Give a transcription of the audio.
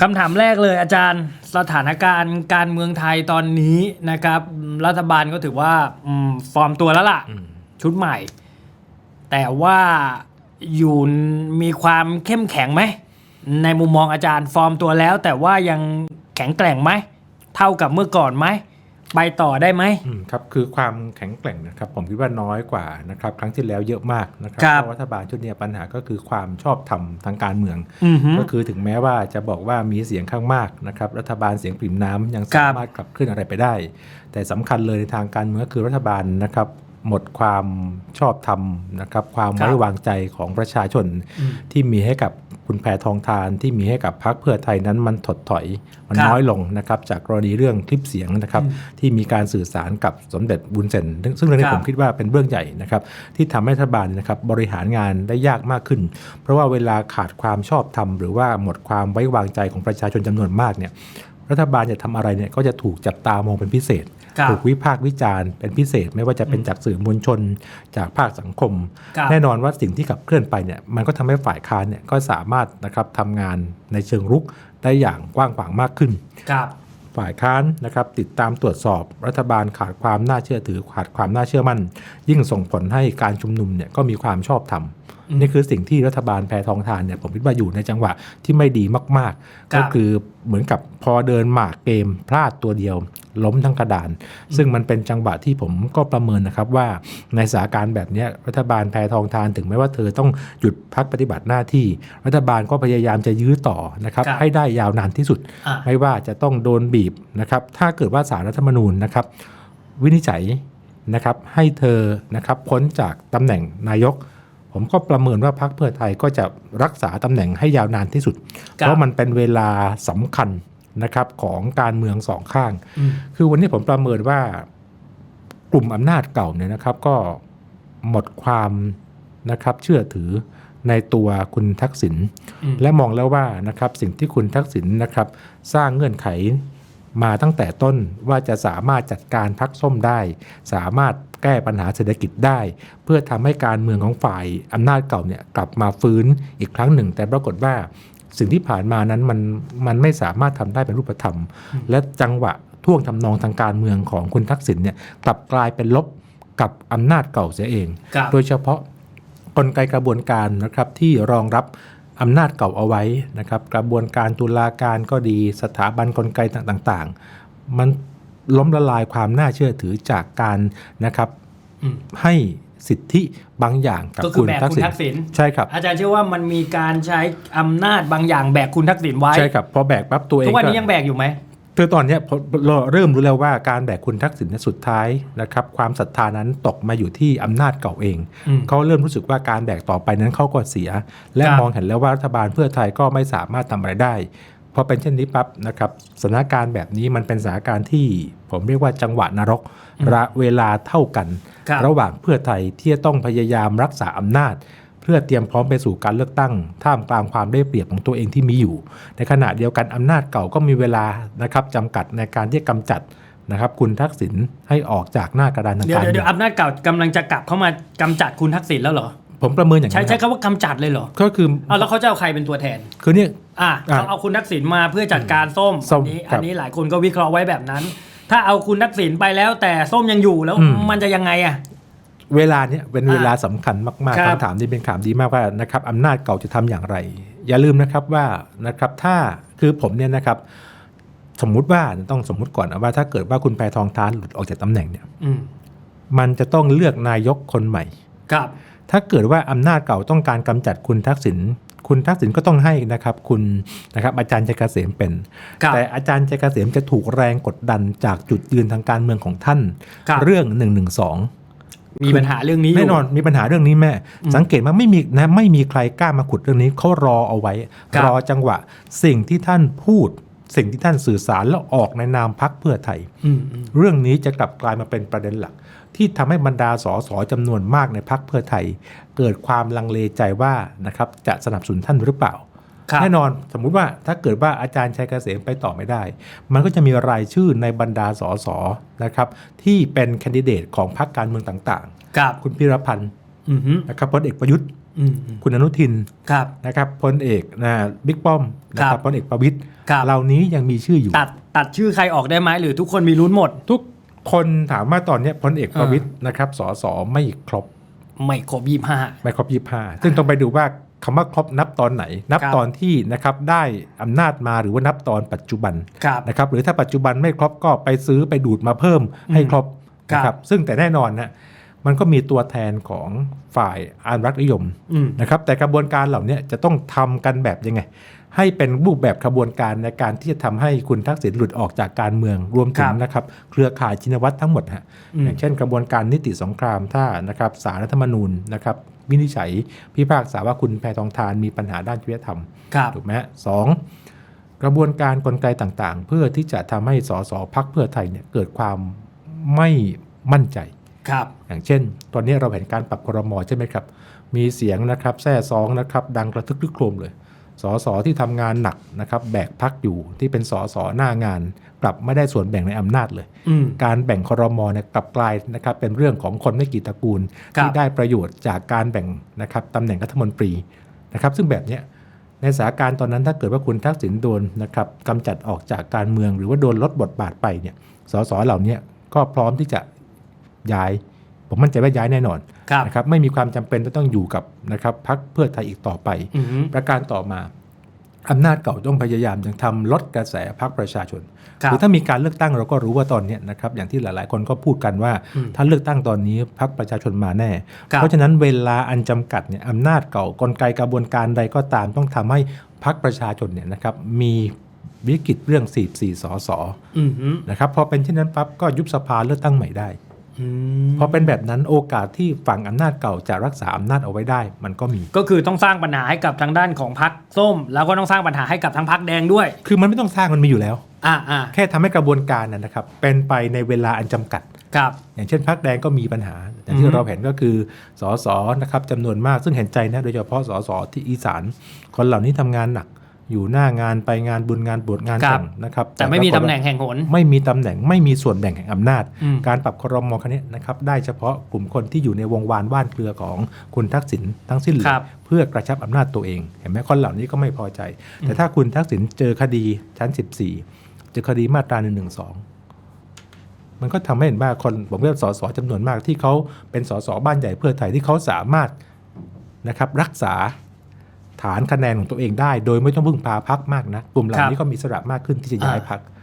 คำถามแรกเลยอาจารย์สถานการณ์การเมืองไทยตอนนี้นะครับ รัฐบาลก็ถือว่าอืมฟอร์มตัวแล้วล่ะ ชุดใหม่ แต่ว่าอยู่มีความเข้มแข็งไหม ในมุมมองอาจารย์ฟอร์มตัวแล้ว แต่ว่ายังแข็งแกร่งไหม เท่ากับเมื่อก่อนไหม ไปต่อได้ไหมอืมครับคือความแข็งแกร่งนะครับ ผมคิดว่าน้อยกว่านะครับครั้งที่แล้วเยอะมากนะครับครับเพราะรัฐบาลชุดเนี้ยปัญหาก็คือความชอบธรรมทางการเมืองอือฮึก็คือถึงแม้ว่าจะบอกว่ามีเสียงข้างมากนะครับ รัฐบาลเสียงปริ่มน้ำยังครัสาบมารถขับเคลื่อนอะไรไปได้ แต่สำคัญเลยในทางการเมืองก็คือรัฐบาลนะครับหมดความชอบธรรมนะครับ ความไว้วางใจของประชาชนที่มีให้กับ คุณแพทองทานที่มีให้กับพรรคเพื่อไทยนั้นมันถดถอย มันครับน้อยลงนะครับ จากกรณีเรื่องคลิปเสียงนะครับ ที่มีการสื่อสารกับสมเด็จบุญเซนซึ่งซึ่งเรื่องนี้ครับผมคิดว่าเป็นเรื่องใหญ่นะครับ ที่ทำให้รัฐบาลนะครับบริหารงานได้ยากมากขึ้น เพราะว่าเวลาขาดความชอบธรรมหรือว่าหมดความไว้วางใจของประชาชนจำนวนมากเนี่ย รัฐบาลจะทำอะไรเนี่ยก็จะถูกจับตามองเป็นพิเศษครับถูกวิพากษ์วิจารณ์เป็นพิเศษ ไม่ว่าจะเป็นจากสื่อมวลชน จากภาคสังคมครับแน่นอนว่าสิ่งที่ขับเคลื่อนไปเนี่ยมันก็ทำให้ฝ่ายค้านเนี่ยก็สามารถนะครับทำงานในเชิงรุกได้อย่างกว้างขวางมากขึ้นครับฝ่ายค้านนะครับติดตามตรวจสอบรัฐบาลขาดความน่าเชื่อถือขาดความน่าเชื่อมั่น ยิ่งส่งผลให้การชุมนุมเนี่ยก็มีความชอบธรรมอืม นี่คือสิ่งที่รัฐบาลแพทองทานเนี่ยผมคิดว่าอยู่ในจังหวะที่ไม่ดีมากครัๆบก็คือเหมือนกับพอเดินหมากเกมพลาดตัวเดียว ล้มทั้งกระดาน ซึ่งมันเป็นจังหวะที่ผมก็ประเมินนะครับว่าในสถานการณ์แบบเนี้ยรัฐบาลแพทองทานถึงแม้ว่าเธอต้องหยุดพักปฏิบัติหน้าที่ รัฐบาลก็พยายามจะยื้อต่อนะครับครับให้ได้ยาวนานที่สุดอะไม่ว่าจะต้องโดนบีบนะครับถ้าเกิดว่าสารรัฐธรรมนูญนะครับวินิจฉัยนะครับให้เธอนะครับพ้นจากตำแหน่งนายก ผมก็ประเมินว่าพรรคเพื่อไทยก็จะรักษาตำแหน่งให้ยาวนานที่สุดครับเพราะมันเป็นเวลาสำคัญนะครับของการเมืองสองข้างอืมคือวันนี้ผมประเมินว่ากลุ่มอำนาจเก่าเนี่ยนะครับ ก็หมดความนะครับเชื่อถือในตัวคุณทักษิณอืมและมองแล้วว่านะครับสิ่งที่คุณทักษิณนะครับ สร้างเงื่อนไข มาตั้งแต่ต้นว่าจะสามารถจัดการพักส้มได้ สามารถแก้ปัญหาเศรษฐกิจได้ เพื่อทำให้การเมืองของฝ่ายอำนาจเก่าเนี่ยกลับมาฟื้นอีกครั้งหนึ่ง แต่ปรากฏว่าสิ่งที่ผ่านมานั้นมันมันไม่สามารถทำได้เป็นรูปธรรม และจังหวะท่วงทำนองทางการเมืองของคุณทักษิณเนี่ยกลับกลายเป็นลบกับอำนาจเก่าเสียเองครับโดยเฉพาะกลไกกระบวนการนะครับที่รองรับ อำนาจเก่าเอาไว้นะครับกระบวนการตุลาการก็ดีสถาบันกลไกต่างๆ มันล้มละลายความน่าเชื่อถือจากการนะครับอืมให้สิทธิบางอย่างกับก็คือคุณแบกทักคุณษิณทักษิณใช่ครับ อาจารย์เชื่อว่ามันมีการใช้อำนาจบางอย่างแบกคุณทักษิณไว้ใช่ครับพอแบกปั๊บตัวเองทุกวันนี้ก็ยังแบกอยู่ไหม คือตอนเนี้ยพอเราเริ่มรู้แล้วว่าการแบกคุณทักษิณเนี่ยสุดท้ายนะครับความศรัทธานั้นตกมาอยู่ที่อำนาจเก่าเองอืมเขาเริ่มรู้สึกว่าการแบกต่อไปนั้นเขาก็เสีย และครับมองเห็นแล้วว่ารัฐบาลเพื่อไทยก็ไม่สามารถทำอะไรได้พอเป็นเช่นนี้ปั๊บนะครับสถานการณ์แบบนี้มันเป็นสถานการณ์ที่ผมเรียกว่าจังหวะนรกระเวลาเท่ากันครับระหว่างเพื่อไทยที่จะต้องพยายามรักษาอำนาจ เพื่อเตรียมพร้อมไปสู่การเลือกตั้ง ท่ามกลางความได้เปรียบของตัวเองที่มีอยู่ ในขณะเดียวกันอำนาจเก่าก็มีเวลานะครับจำกัดในการที่จะกำจัดนะครับคุณทักษิณให้ออกจากหน้ากระดานทางเดี๋ยวการเดี๋ยวเมืเดี๋อยวงอำนาจเก่ากำลังจะกลับเข้ามากำจัดคุณทักษิณแล้วเหรอผมประเมินอย่างใช้นั้นใช้ครับคำว่ากำจัดเลยเหรอ ก็คือเอาแล้วเขาจะเอาใครเป็นตัวแทน คือเนี่ยอะอะเขาเอาคุณทักษิณมาเพื่อจัดการส้มส้มอันนี้ครัอับนนี้หลายคนก็วิเคราะห์ไว้แบบนั้น ถ้าเอาคุณทักษิณไปแล้วแต่ส้มยังอยู่แล้วอืมมันจะยังไงอะ เวลาเนี้ยเป็นเวลาสำคัญมากคๆรับคำถามนี้เป็นคำถามดีมากว่านะครับอำนาจเก่าจะทำอย่างไร อย่าลืมนะครับว่านะครับถ้าคือผมเนี่ยนะครับ สมมุติว่าต้องสมมุติก่อนนะว่าถ้าเกิดว่าคุณแพทองทานหลุดออกจากตำแหน่งเนี่ยอืมมันจะต้องเลือกนายกคนใหม่ ครับ ถ้าเกิดว่าอำนาจเก่าต้องการกำจัดคุณทักษิณคุณทักษิณก็ต้องให้นะครับ คุณนะครับอาจารย์ชัยเกษมเป็นครับแต่อาจารย์ชัยเกษมจะถูกแรงกดดันจากจุดยืนทางการเมืองของท่านครับเรื่อง1นึ มีปัญหาเรื่องนี้ยู่แน่นอนมีปัญหาเรื่องนี้แม่ สังเกตว่าไม่มีนะไม่มีใครกล้ามาขุดเรื่องนี้เขารอเอาไว้ครับรอจังหวะสิ่งที่ท่านพูด สิ่งที่ท่านสื่อสารแล้วออกในนามพักเพื่อไทยอืมอืมเรื่องนี้จะกลับกลายมาเป็นประเด็นหลัก ที่ทำให้บรรดาสสจำนวนมากในพักเพื่อไทย เกิดความลังเลใจว่านะครับจะสนับสนุนท่านหรือเปล่าครับ แน่นอนสมมุติว่าถ้าเกิดว่าอาจารย์ชัยเกษมไปต่อไม่ได้ มันก็จะมีรายชื่อในบรรดาสสนะครับที่เป็นแคนดิเดตของพรรคการเมืองต่างครับๆคุณพิรพันธ์อือฮึนะครับพลเอกประยุทธ์อืมอืมคุณอนุทินครับนะครับพลเอกนะบิ๊กป้อมนะคครัรับบพลเอกประวิตยครับเหล่านี้ยังมีชื่ออยู่ ตัดตัดชื่อใครออกได้ไหมหรือทุกคนมีลุ้นหมด ทุกคนถามว่าตอนเนี้ยพลเอกประวิตยนะครับสสไม่ครบ ไม่ครบยี่ห้าไม่ครบยี่ห้าซึ่งต้องไปดูว่า คำว่าครบนับตอนไหนนับครับตอนที่นะครับได้อำนาจมาหรือว่านับตอนปัจจุบันครับนะครับหรือถ้าปัจจุบันไม่ครบก็ไปซื้อไปดูดมาเพิ่มให้ครบครับนะครับซึ่งแต่แน่นอนนะมันก็มีตัวแทนของฝ่ายอนุรักษ์นิยมอืมนะครับแต่กระบวนการเหล่านี้จะต้องทำกันแบบยังไง ให้เป็นรูปแบบขบวนการในการที่จะทำให้คุณทักษิณหลุดออกจากการเมืองรวมถึคงรับนะครับ เครือข่ายชินวัตรทั้งหมดฮะอืมอย่างเช่นกระบวนการนิติสงครามถ้านะครับสารรัฐธรรมนูญนะครับวินิจฉัยพิพากษาว่าคุณแพทองทานมีปัญหาด้านจริยธรรมครับถูกไหมฮะสองกระบวนการกลไกต่างๆ เพื่อที่จะทำให้สสพักเพื่อไทยเนี่ยเกิดความไม่มั่นใจครับอย่างเช่น ตอนนี้เราเห็นการปรับครมใช่ไหมครับ มีเสียงนะครับแซ่ซองนะครับ ดังกระทึกทึกโครมเลย สสที่ทำงานหนักนะครับแบกพักอยู่ที่เป็นสสหน้างาน กลับไม่ได้ส่วนแบ่งในอำนาจเลยอืมการแบ่งครมเนี่ยกลับกลายนะครับเป็นเรื่องของคนไม่กี่ตระกูลครับที่ได้ประโยชน์จากการแบ่งนะครับตำแหน่งรัฐมนตรีนะครับซึ่งแบบเนี้ยในสถานการณ์ตอนนั้นถ้าเกิดว่าคุณทักษิณโดนนะครับกำจัดออกจากการเมืองหรือว่าโดนลดบทบาทไปเนี่ยสสเหล่านี้ก็พร้อมที่จะย้าย ผมมั่นใจว่าย้ายแน่นอนครับนะครับไม่มีความจำเป็นจะต้องอยู่กับนะครับพักเพื่อไทยอีกต่อไปอืมประการต่อมาอำนาจเก่าต้องพยายามยังทำลดกระแสพรรคประชาชนครับคือถ้ามีการเลือกตั้งเราก็รู้ว่าตอนเนี้ยนะครับอย่างที่หลาย ๆ คนก็พูดกันว่าอืมถ้าเลือกตั้งตอนนี้พรรคประชาชนมาแน่ครับเพราะฉะนั้นเวลาอันจำกัดเนี่ยอำนาจเก่ากลไกกระบวนการใดก็ตาม ต้องทำให้พรรคประชาชนเนี่ยนะครับมีวิกฤตเรื่อง 44 สสอืมนะครับพอเป็นเช่นนั้นปั๊บก็ยุบสภาเลือกตั้งใหม่ได้อืม พอเป็นแบบนั้นโอกาสที่ฝั่งอำนาจเก่าจะรักษาอำนาจเอาไว้ได้ มันก็มี ก็คือต้องสร้างปัญหาให้กับทางด้านของพักส้ม แล้วก็ต้องสร้างปัญหาให้กับทางพักแดงด้วย คือมันไม่ต้องสร้างมันมีอยู่แล้วอ่าอ่าแค่ทำให้กระบวนการนะนะครับ เป็นไปในเวลาอันจำกัดครับอย่างเช่นพรรคแดงก็มีปัญหา อย่างอืที่มเราเห็นก็คือสสนะครับจำนวนมากซึ่งเห็นใจนะโดยเฉพาะสสที่อีสานคนเหล่านี้ทำงานหนัก อยู่หน้างานไปงานบุญงานบวชงานแต่งนะครับ แต่ไม่มีปรากฏตำว่าแหน่งแห่งหน ไม่มีตำแหน่งไม่มีส่วนแบ่งแห่งอำนาจอืมการปรับครมครั้งนี้นะครับได้เฉพาะกลุ่มคนที่อยู่ในวงวานว่านเครือของคุณทักษิณทั้งสิ้นเลยครับเพื่อกระชับอำนาจตัวเอง เห็นไหมคนเหล่านี้ก็ไม่พอใจ แต่ถ้าคุณทักษิณเจอคดีชั้น 14 เจอคดีมาตรา1นึมันก็ทำให้เห็นว่าคนผมว่าสสจำนวนมากที่เขาเป็นสสบ้านใหญ่เพื่อไทยที่เขาสามารถนะครับรักษา ฐานคะแนนของตัวเองได้ โดยไม่ต้องพึ่งพาพักมากนะกลุ่มเหล่านี้ก็มีอิสระมากขึ้นที่จะย้ายพัก